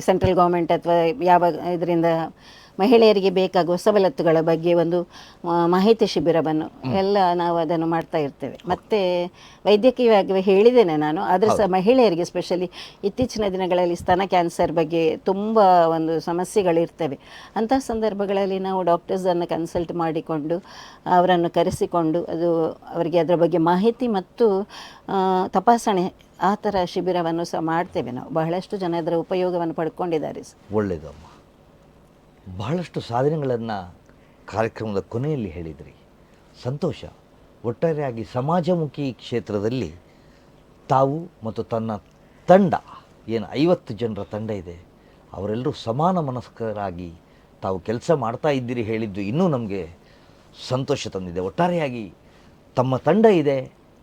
S2: ಸೆಂಟ್ರಲ್ ಗೌರ್ಮೆಂಟ್ ಅಥವಾ ಯಾವ ಇದರಿಂದ ಮಹಿಳೆಯರಿಗೆ ಬೇಕಾಗುವ ಸವಲತ್ತುಗಳ ಬಗ್ಗೆ ಒಂದು ಮಾಹಿತಿ ಶಿಬಿರವನ್ನು ಎಲ್ಲ ನಾವು ಅದನ್ನು ಮಾಡ್ತಾ ಇರ್ತೇವೆ. ಮತ್ತೆ ವೈದ್ಯಕೀಯವಾಗಿ ಹೇಳಿದ್ದೇನೆ ನಾನು ಆದರೆ ಸಹ ಮಹಿಳೆಯರಿಗೆ ಸ್ಪೆಷಲಿ ಇತ್ತೀಚಿನ ದಿನಗಳಲ್ಲಿ ಸ್ತನ ಕ್ಯಾನ್ಸರ್ ಬಗ್ಗೆ ತುಂಬ ಒಂದು ಸಮಸ್ಯೆಗಳಿರ್ತವೆ. ಅಂತಹ ಸಂದರ್ಭಗಳಲ್ಲಿ ನಾವು ಡಾಕ್ಟರ್ಸನ್ನು ಕನ್ಸಲ್ಟ್ ಮಾಡಿಕೊಂಡು ಅವರನ್ನು ಕರೆಸಿಕೊಂಡು ಅದು ಅವರಿಗೆ ಅದರ ಬಗ್ಗೆ ಮಾಹಿತಿ ಮತ್ತು ತಪಾಸಣೆ ಆ ಥರ ಶಿಬಿರವನ್ನು ಸಹ ಮಾಡ್ತೇವೆ ನಾವು. ಬಹಳಷ್ಟು ಜನ ಅದರ ಉಪಯೋಗವನ್ನು ಪಡ್ಕೊಂಡಿದ್ದಾರೆ ಸರ್.
S1: ಬಹಳಷ್ಟು ಸಾಧನೆಗಳನ್ನು ಕಾರ್ಯಕ್ರಮದ ಕೊನೆಯಲ್ಲಿ ಹೇಳಿದ್ರಿ. ಸಂತೋಷ. ಒಟ್ಟಾರೆಯಾಗಿ ಸಮಾಜಮುಖಿ ಕ್ಷೇತ್ರದಲ್ಲಿ ತಾವು ಮತ್ತು ತನ್ನ ತಂಡ, ಏನು ಐವತ್ತು ಜನರ ತಂಡ ಇದೆ, ಅವರೆಲ್ಲರೂ ಸಮಾನ ಮನಸ್ಕರಾಗಿ ತಾವು ಕೆಲಸ ಮಾಡ್ತಾ ಇದ್ದೀರಿ ಹೇಳಿದ್ದು ಇನ್ನೂ ನಮಗೆ ಸಂತೋಷ ತಂದಿದೆ. ಒಟ್ಟಾರೆಯಾಗಿ ತಮ್ಮ ತಂಡ ಇದೆ,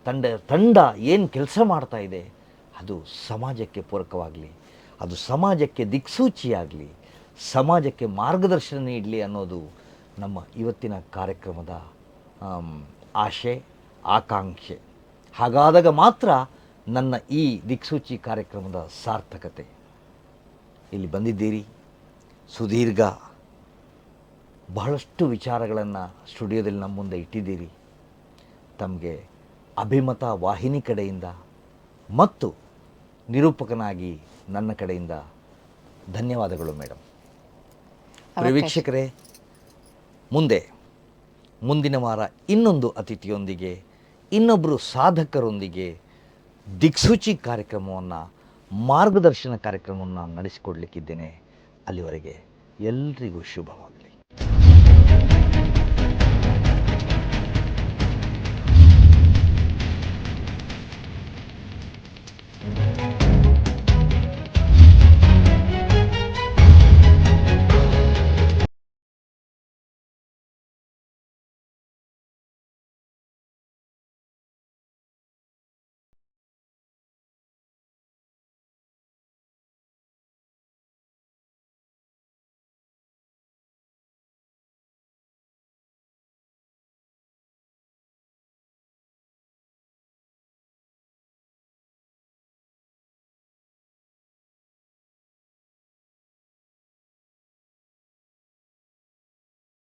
S1: ತಂಡ ತಂಡ ಏನು ಕೆಲಸ ಮಾಡ್ತಾ ಇದೆ, ಅದು ಸಮಾಜಕ್ಕೆ ಪೂರಕವಾಗಲಿ, ಅದು ಸಮಾಜಕ್ಕೆ ದಿಕ್ಸೂಚಿಯಾಗಲಿ ಸಮಾಜಕ್ಕೆ ಮಾರ್ಗದರ್ಶನ ನೀಡಲಿ ಅನ್ನೋದು ನಮ್ಮ ಇವತ್ತಿನ ಕಾರ್ಯಕ್ರಮದ ಆಶೆ, ಆಕಾಂಕ್ಷೆ. ಹಾಗಾದಾಗ ಮಾತ್ರ ನನ್ನ ಈ ದಿಕ್ಸೂಚಿ ಕಾರ್ಯಕ್ರಮದ ಸಾರ್ಥಕತೆ. ಇಲ್ಲಿ ಬಂದಿದ್ದೀರಿ. ಸುದೀರ್ಘ ಬಹಳಷ್ಟು ವಿಚಾರಗಳನ್ನು ಸ್ಟುಡಿಯೋದಲ್ಲಿ ನಮ್ಮ ಮುಂದೆ ಇಟ್ಟಿದ್ದೀರಿ. ತಮಗೆ ಅಭಿಮತ ವಾಹಿನಿ ಕಡೆಯಿಂದ ಮತ್ತು ನಿರೂಪಕನಾಗಿ ನನ್ನ ಕಡೆಯಿಂದ ಧನ್ಯವಾದಗಳು ಮೇಡಮ್ ವೀಕ್ಷಕರೇ ಮುಂದೆ, ಮುಂದಿನ ವಾರ ಇನ್ನೊಂದು ಅತಿಥಿಯೊಂದಿಗೆ ಇನ್ನೊಬ್ಬರು ಸಾಧಕರೊಂದಿಗೆ ದಿಕ್ಸೂಚಿ ಕಾರ್ಯಕ್ರಮವನ್ನು, ಮಾರ್ಗದರ್ಶನ ಕಾರ್ಯಕ್ರಮವನ್ನು ನಡೆಸಿಕೊಡ್ಲಿಕ್ಕಿದ್ದೇನೆ. ಅಲ್ಲಿವರೆಗೆ ಎಲ್ರಿಗೂ ಶುಭವಾಗಲಿ.